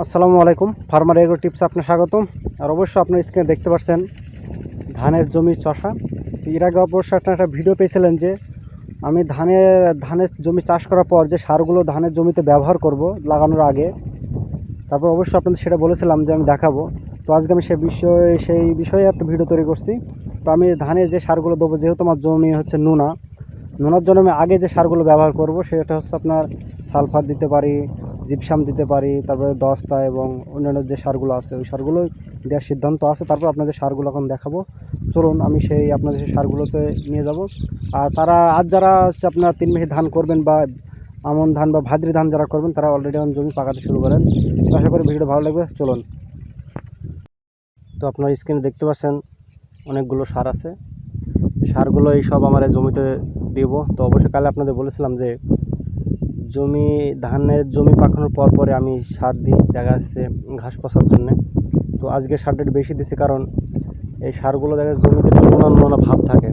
আসসালামু আলাইকুম। Farmer agro tips আপনার স্বাগতম। আর অবশ্যই আপনার স্ক্রিনে দেখতে পাচ্ছেন ধানের জমি চষা। এর আগে অবশ্য আপনার একটা ভিডিও পেয়েছিলেন যে আমি ধানের ধানের জমি চাষ করার পর যে সারগুলো ধানের জমিতে ব্যবহার করব লাগানোর আগে, তারপর অবশ্যই আপনাদের সেটা বলেছিলাম যে আমি দেখাবো। তো আজকে আমি সেই বিষয়ে সেই বিষয়ে একটা ভিডিও তৈরি করছি। তো আমি ধানে যে সারগুলো দেবো, যেহেতু আমার জমি হচ্ছে নোনা, নোনার জন্য আমি আগে যে সারগুলো ব্যবহার করব, সেটা হচ্ছে আপনার সালফার দিতে পারি জিপসাম দিতে পারি, তারপরে দস্তা এবং অন্যান্য যে সারগুলো আছে, ওই সারগুলো দেওয়ার সিদ্ধান্ত আছে। তারপর আপনাদের সারগুলো এখন দেখাবো। চলুন, আমি সেই আপনাদের সেই সারগুলোতে নিয়ে যাব। আর তারা, আজ যারা হচ্ছে আপনার তিন মাসে ধান করবেন বা আমন ধান বা ভাদ্রি ধান যারা করবেন, তারা অলরেডি এখন জমি পাকাতে শুরু করেন। আশা করি ভিডিওটা ভালো লাগবে। চলুন। তো আপনার স্ক্রিনে দেখতে পাচ্ছেন, অনেকগুলো সার আছে। সারগুলো এই সব আমার জমিতে দিব। তো অবশ্যই কালে আপনাদের বলেছিলাম যে জমি, ধানের জমি পাকানোর পর পরে আমি সার দিই, দেখা যাচ্ছে ঘাস পচার জন্যে। তো আজকে সারটা একটু বেশি দিছি কারণ এই সারগুলো দেখা যাচ্ছে জমিতে একটু নোনা নোনা ভাব থাকে।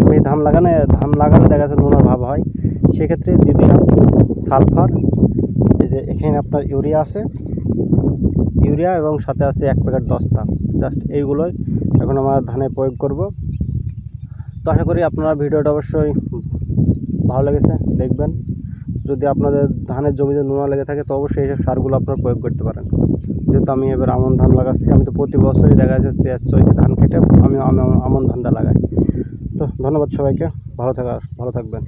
এমনি ধান লাগানো, ধান লাগালে দেখা যাচ্ছে নোনা ভাব হয়। সেক্ষেত্রে দিয়ে সালফার, এই যে এখানে আপনার ইউরিয়া আছে, ইউরিয়া এবং সাথে আছে এক প্যাকেট দস্তা। জাস্ট এইগুলোই এখন আমরা ধানে প্রয়োগ করব। তো আশা করি আপনারা ভিডিওটা অবশ্যই ভালো লেগেছে, দেখবেন। যদি আপনাদের ধানের জমিতে নোনা লেগে থাকে, তো অবশ্যই এইসব সারগুলো আপনারা প্রয়োগ করতে পারেন। যেহেতু আমি এবার আমন ধান লাগাচ্ছি, আমি তো প্রতি বছরই দেখা যাচ্ছে চৈতে ধান কেটে আমি আমন ধানটা লাগাই। তো ধন্যবাদ সবাইকে, ভালো থাকার ভালো থাকবেন।